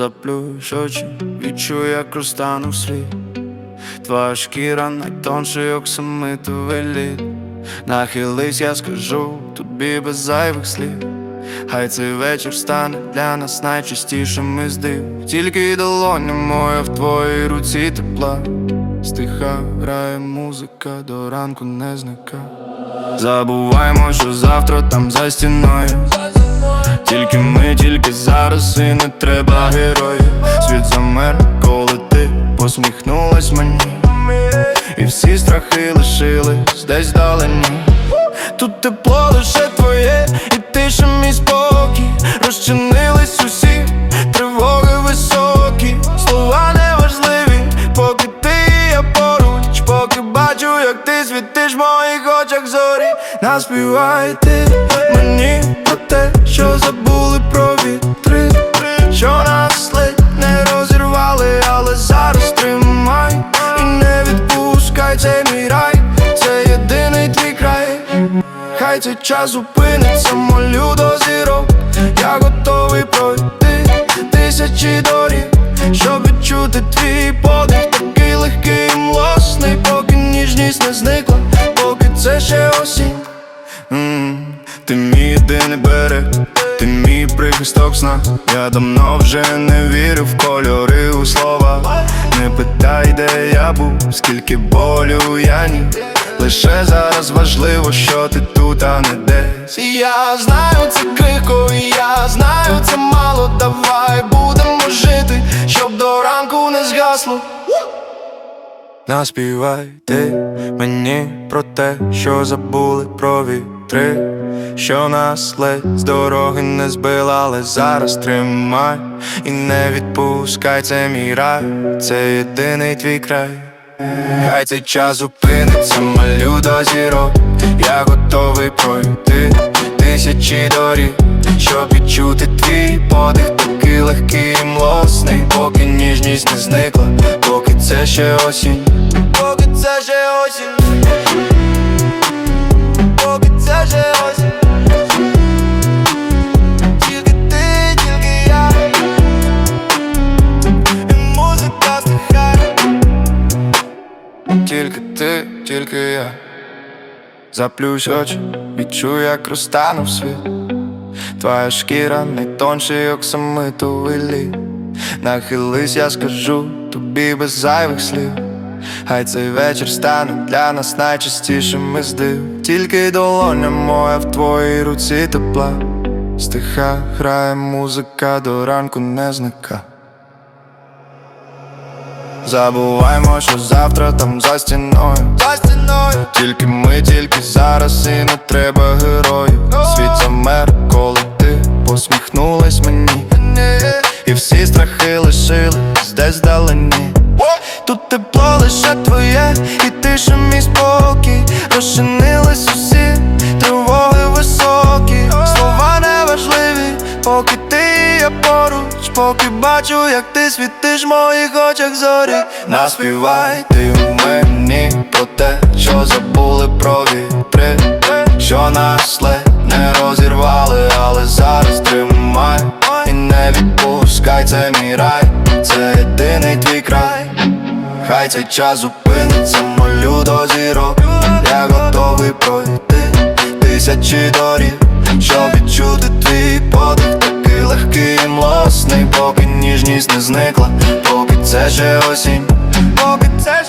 заплющ очі, відчую, як розтану світ Твоя шкіра найтонший оксамитовий лід. Нахились, я скажу тобі без зайвих слів. Хай цей вечір стане для нас найчастішим із див. Тільки долоня моя в твоїй руці тепла. Стиха грає музика, до ранку не зника Забуваємо, що завтра там за стіною Тільки ми, тільки зараз і не треба героїв. Світ замер, коли ти посміхнулась мені. І всі страхи лишились десь далині Тут тепло лише твоє, і тиша мій спокій. Розчинились усі тривоги високі, слова неважливі, поки ти я поруч, поки бачу, як ти світиш моїх очах зорі, наспівай ти мені про те, що забули про вітри, що нас ледь не розірвали, але зараз тримай. І не відпускай цей мій рай, це єдиний твій край. Хай цей час зупиниться, молю до зірок. Я готовий пройти тисячі доріг ще осінь. М, Ти мій єдиний берег, ти мій прихисток сна. Я давно вже не вірю в кольори у слова. Не питай, де я був, скільки болю я ні. Лише зараз важливо, що ти тут, а не десь. Я знаю це крихко, і я знаю це мало. Давай будемо жити, щоб до ранку не згасло Наспівай ти мені про те, що забули про вітри, що нас ледь з дороги не збила, але зараз тримай і не відпускай це мій рай, це єдиний твій край. Хай цей час зупиниться, малю до зірок Я готовий пройти тисячі доріг Щоб відчути твій подих Такий легкий і млосний Поки ніжність не зникла, поки це ще осінь. Поки це ще осінь. Поки це ще осінь. Тільки ти, тільки я. І музика стихає. Тільки ти, тільки я. Заплющ очі, відчую, як розтанув світ. Твоя шкіра найтонший оксамитовий лід Нахились, я скажу тобі без зайвих слів. Хай цей вечір стане для нас найчастішим із див. Тільки долоня моя в твоїй руці тепла. Стиха грає музика, до ранку не зника Забуваємо, що завтра там за стіною. За стіною. Тільки ми, тільки зараз і не треба героїв десь вдалині. Тут тепло лише твоє, і тиша мій спокій. Розчинились усі тривоги високі. Слова неважливі, поки ти я поруч. Поки бачу, як ти світиш в моїх очах зорі. Наспівай ти мені про те, що забули про вітри. Що нас ледь не розірвали, але зараз тримай. І не відпускай, це мій рай, цей час зупиниться, молю до зірок. Я готовий пройти тисячі доріг Щоб відчути твій подих. Такий легкий і млосний Поки ніжність не зникла. Поки це ще осінь Поки це